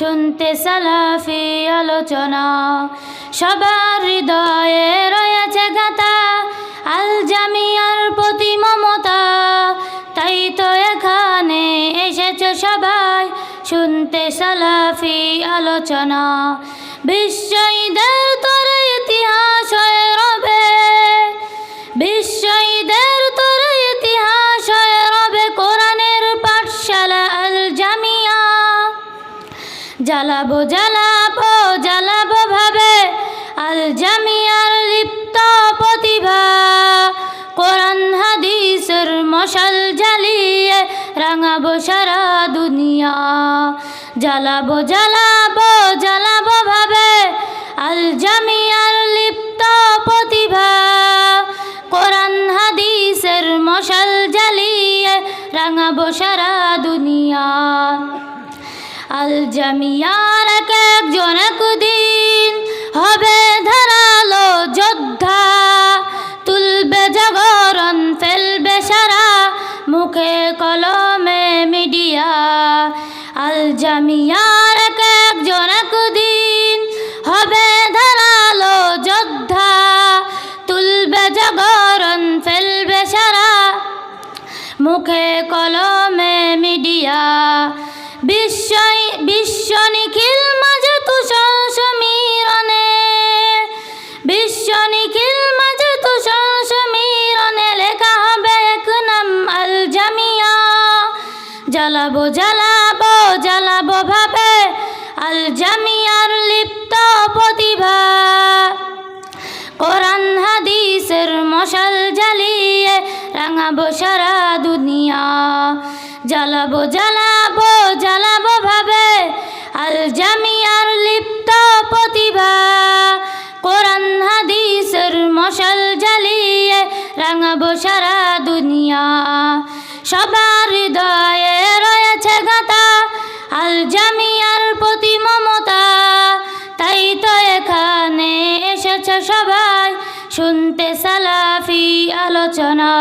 শুনতে সালাফি আলোচনা। সবার হৃদয়ে রয়েছে গাতা আল জামিয়ার প্রতি মমতা। তাই তো এখানে এসেছ সবাই, শুনতে সালাফি আলোচনা। বিশ্ব জ্বালাবো জ্বালাবো জ্বালাবো ভাবে। আল জামিয়ার লিপ্ত প্রতিভা। কোরআন, হাদিসের মশাল জ্বালিয়ে রাঙাবো সারা দুনিয়া। জ্বালাবো জ্বালাবো জ্বালাবো ভাবে। আল জামিয়ার লিপ্ত প্রতিভা। কোরআন, হাদিসের মশাল জ্বালিয়ে রাঙাবো সারা দুনিয়া। আল জামিয়ার এক একজন একদিন হবে ধারালো যোদ্ধা। তুলবে জাগরণ, ফেলবে সারা মুখে কলমে মিডিয়া। আল জামিয়ার এক একজন একদিন হবে ধারালো যোদ্ধা। তুলবে জাগরণ, ফেলবে সারা মুখে কলমে মিডিয়া। বিশ্ব বিশ্ব নিখিল বিশ্ব নিখিল লেখা নাম জ্বালাবো জ্বালাবো জ্বালাবো ভাবে আল জামিয়ার লিপ্ত প্রতিভা। কোরআন, হাদিসের মশাল জ্বালিয়ে রাঙাবো সারা দুনিয়া। জ্বালাবো জ্বালাবো জ্বালিয়ে রাঙাবো সারা দুনিয়া। সবার হৃদয়ে রয়েছে গাতা আল জামিয়ার প্রতি মমতা। তাই তো এখানে এসেছে সবাই, শুনতে সালাফি আলোচনা।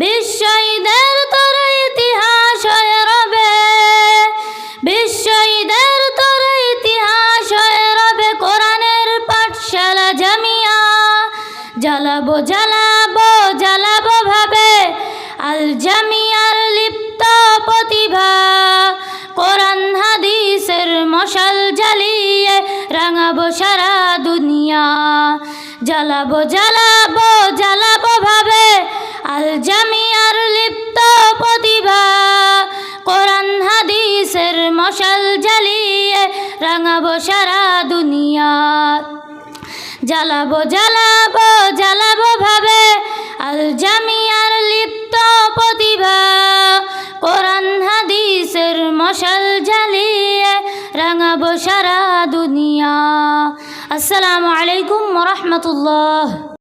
বিশ্ব জ্বালাবো জ্বালাবো জ্বালাবো ভাবে। আল জামিয়ার লিপ্ত প্রতিভা, কোরআন, হাদিসের মশাল জ্বালিয়ে রাঙাবো সারা দুনিয়া। জ্বালাবো জ্বালাবো জ্বালাবো ভাবে আল জামিয়ার লিপ্ত প্রতিভা, কোরআন, হাদিসের মশাল জ্বালিয়ে রাঙাবো সারা দুনিয়া। জ্বালাবো জ্বালাবো জ্বালাবো ভাবে। আল জামিয়ার লিপ্ত প্রতিভা। কোরআন, হাদিসের মশাল জ্বালিয়ে রাঙাবো সারা দুনিয়া। আসসালামু আলাইকুম রহমতুল্লাহ।